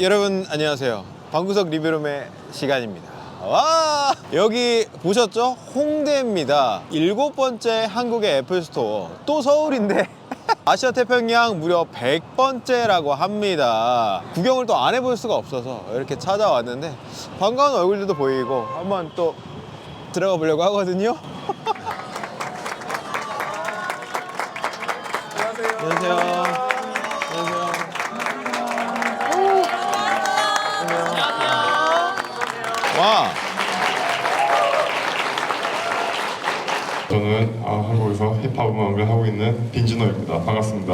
여러분 안녕하세요. 방구석 리뷰룸의 시간입니다. 와 여기 보셨죠? 홍대입니다. 일곱 번째 한국의 애플 스토어 또 서울인데 아시아 태평양 무려 100번째라고 합니다. 구경을 또 안 해볼 수가 없어서 이렇게 찾아왔는데 반가운 얼굴들도 보이고 한번 또 들어가 보려고 하거든요. 안녕하세요. 안녕하세요. 저는 아, 한국에서 힙합 음악을 하고 있는 빈진호입니다. 반갑습니다.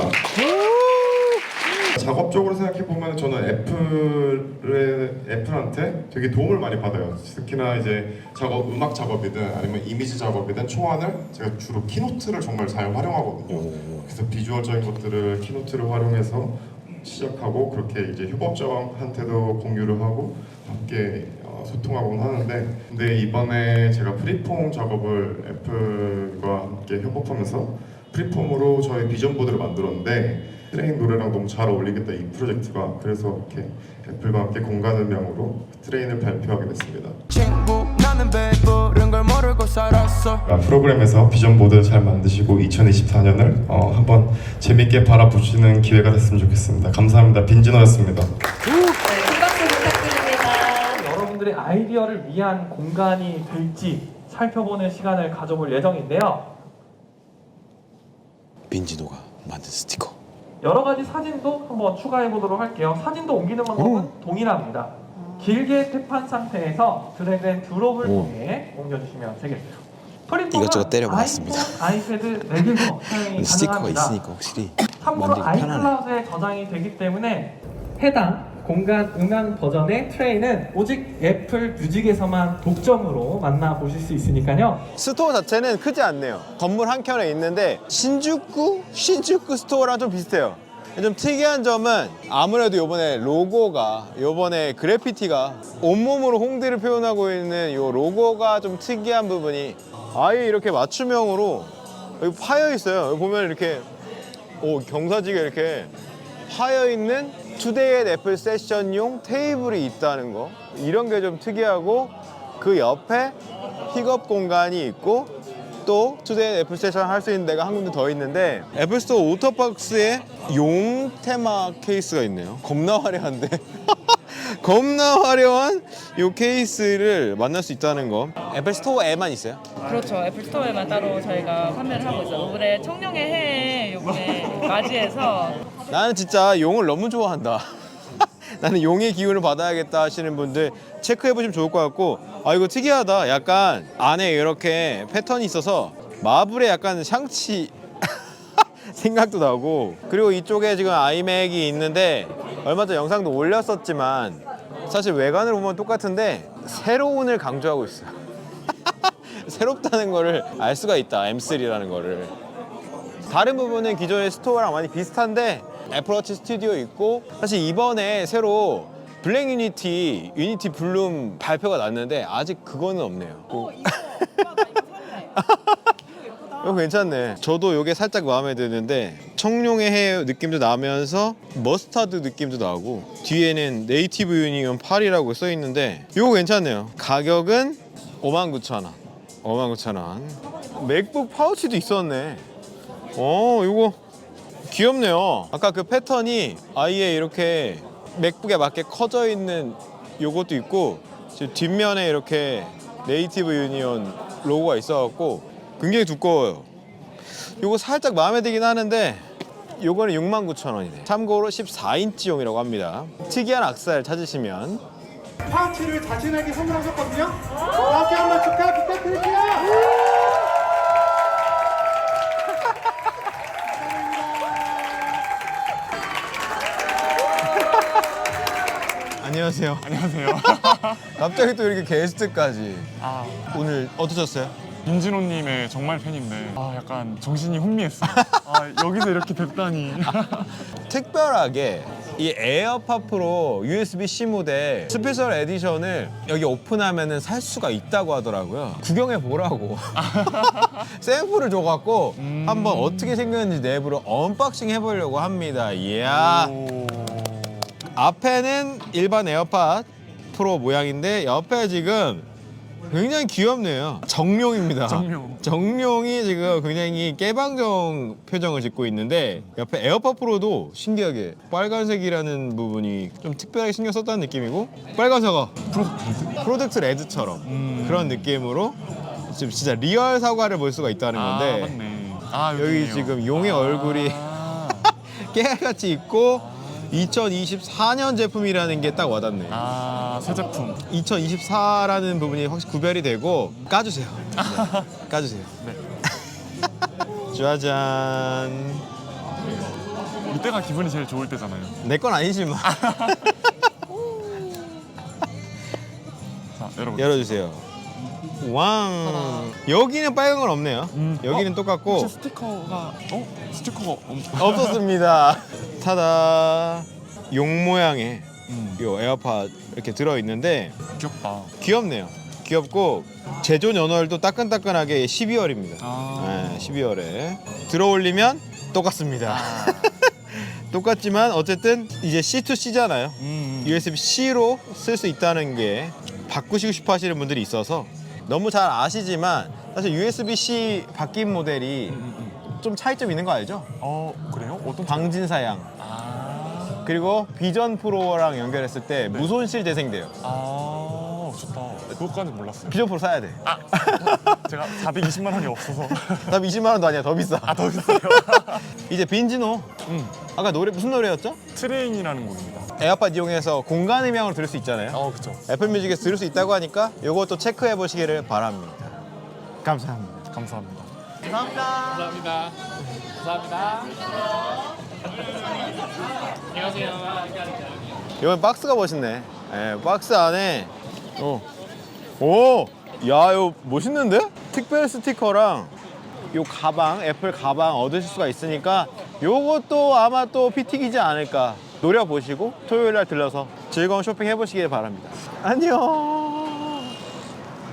작업적으로 생각해 보면 저는 애플의 애플한테 되게 도움을 많이 받아요. 특히나 이제 작업 음악 작업이든 아니면 이미지 작업이든 초안을 제가 주로 키노트를 정말 잘 활용하거든요. 그래서 비주얼적인 것들을 키노트를 활용해서 시작하고 그렇게 이제 협업자한테도 공유를 하고 함께 어, 소통하곤 하는데 근데 이번에 제가 프리폼 작업을 애플과 함께 협업하면서 프리폼으로 저희 비전 보드를 만들었는데 트레인 노래랑 너무 잘 어울리겠다 이 프로젝트가 그래서 이렇게 애플과 함께 공간음향으로 트레인을 발표하게 됐습니다. 친구 아, 프로그램에서 비전 보드 잘 만드시고 2024년을 어, 한번 재밌게 바라보시는 기회가 됐으면 좋겠습니다. 감사합니다. 빈진호였습니다. 여러분들의 아이디어를 위한 공간이 될지 살펴보는 시간을 가져볼 예정인데요. 빈지노가 만든 스티커. 여러 가지 사진도 한번 추가해 보도록 할게요. 사진도 옮기는 방법은 동일합니다. 길게 탭한 상태에서 드래그 앤 드롭을 오. 통해 옮겨주시면 되겠어요. 프린터는 이것저것 때려봤습니다. 아이폰, 아이패드 4개서 사용이 스티커가 가능합니다. 있으니까 확실히 참고로 만들기 편하네. 아이클라우드에 저장이 되기 때문에 해당 공간 음향 버전의 트레이는 오직 애플 뮤직에서만 독점으로 만나보실 수 있으니까요. 스토어 자체는 크지 않네요. 건물 한 켠에 있는데 신주쿠 신주쿠 스토어랑 좀 비슷해요. 좀 특이한 점은 아무래도 요번에 로고가 요번에 그래피티가 온몸으로 홍대를 표현하고 있는 요 로고가 좀 특이한 부분이 아예 이렇게 맞춤형으로 여기 파여 있어요. 여기 보면 이렇게 오 경사지게 이렇게 파여 있는 투데이 애플 세션용 테이블이 있다는 거 이런 게 좀 특이하고 그 옆에 픽업 공간이 있고 또 투데이 애플 세션 할 수 있는 데가 한 군데 더 있는데 애플 스토어 오토박스에 용 테마 케이스가 있네요 겁나 화려한데 겁나 화려한 이 케이스를 만날 수 있다는 거 애플 스토어에만 있어요? 그렇죠. 애플 스토어에만 따로 저희가 판매를 하고 있어요. 이번에 청룡의 해 요번에 맞이해서 나는 진짜 용을 너무 좋아한다. 나는 용의 기운을 받아야겠다 하시는 분들 체크해 보시면 좋을 것 같고 아 이거 특이하다. 약간 안에 이렇게 패턴이 있어서 마블의 약간 샹치 생각도 나고 그리고 이쪽에 지금 아이맥이 있는데 얼마 전 영상도 올렸었지만 사실 외관을 보면 똑같은데 새로운을 강조하고 있어요. 새롭다는 거를 알 수가 있다. M3라는 거를. 다른 부분은 기존의 스토어랑 많이 비슷한데 애플워치 스튜디오 있고 사실 이번에 새로 블랙 유니티 유니티 블룸 발표가 났는데 아직 그거는 없네요. 어 이거 오빠 나 이거 살래. 이거 괜찮네. 저도 이게 살짝 마음에 드는데 청룡의 해 느낌도 나면서 머스타드 느낌도 나고 뒤에는 네이티브 유니온 8이라고 써 있는데 이거 괜찮네요. 가격은 59,000원. 59,000원. 맥북 파우치도 있었네. 어, 이거 귀엽네요. 아까 그 패턴이 아예 이렇게 맥북에 맞게 커져 있는 요것도 있고 지금 뒷면에 이렇게 네이티브 유니온 로고가 있어갖고 굉장히 두꺼워요. 요거 살짝 마음에 들긴 하는데 요거는 69,000원이네. 참고로 14인치용이라고 합니다. 특이한 악세사리 찾으시면 파우치를 자신에게 선물하셨거든요. 갑자기 또 이렇게 게스트까지. 아, 오늘 어떠셨어요? 민진호님의 정말 팬인데 아 약간 정신이 혼미했어요. 아 여기서 이렇게 뵙다니. 특별하게 이 에어팟 프로 USB-C 모델 스페셜 에디션을 여기 오픈하면 살 수가 있다고 하더라고요. 구경해 보라고. 샘플을 줘갖고 한번 어떻게 생겼는지 내부를 언박싱 해보려고 합니다. 이야. 오. 앞에는 일반 에어팟 프로 모양인데 옆에 지금 굉장히 귀엽네요. 정룡입니다. 정룡. 정룡이 지금 굉장히 깨방정 표정을 짓고 있는데 옆에 에어팟 프로도 신기하게 빨간색이라는 부분이 좀 특별하게 신경 썼다는 느낌이고 빨간 사과 프로젝트 레드처럼 음. 그런 느낌으로 지금 진짜 리얼 사과를 볼 수가 있다는 아 건데 맞네. 아 여기 있네요. 지금 용의 아. 얼굴이 깨알같이 있고 2024년 제품이라는 게 딱 와닿네. 아, 새 제품. 2024라는 부분이 확실히 구별이 되고 까주세요. 네, 까주세요. 네. 짜잔. 이때가 기분이 제일 좋을 때잖아요. 내 건 아니지만 자, 여러분. 열어주세요. 왕. 여기는 빨간 건 없네요. 음. 여기는 어? 똑같고 혹시 스티커가 어? 스티커가 엄... 없었습니다. 타다. 용 모양의 음, 요 에어팟 이렇게 들어 있는데 귀엽다. 귀엽네요. 귀엽고 제조 연월도 따끈따끈하게 12월입니다. 아. 네, 12월에 들어 올리면 똑같습니다. 아. 똑같지만 어쨌든 이제 C2C잖아요. 음. USB-C로 쓸 수 있다는 게 바꾸시고 싶어 하시는 분들이 있어서 너무 잘 아시지만 사실 USB-C 바뀐 모델이 음, 음. 좀 차이점 있는 거 알죠? 어, 그래요? 어떤 방진 사양 아. 그리고 비전 프로랑 연결했을 때 네. 무손실 재생돼요. 아, 좋다. 그것까지 몰랐어요. 비전 프로 사야 돼. 제가 420만 원이 없어서. 나 20만 원도 아니야 더 비싸. 아, 더 비싸요. 이제 빈지노 음. 아까 노래 무슨 노래였죠? 트레인이라는 곡입니다. 에어팟 이용해서 공간 음향으로 들을 수 있잖아요. 어, 그쵸. 애플 뮤직에서 들을 수 있다고 하니까 이것도 체크해 보시기를 바랍니다. 감사합니다. 감사합니다. 이번 박스가 멋있네. 예, 박스 안에 오, 오, 야, 이거 멋있는데? 특별 스티커랑 요 가방, 애플 가방 얻으실 수가 있으니까 요것도 아마 또 피팅이지 않을까 노려보시고 토요일 날 들러서 즐거운 쇼핑 해보시길 바랍니다. 안녕.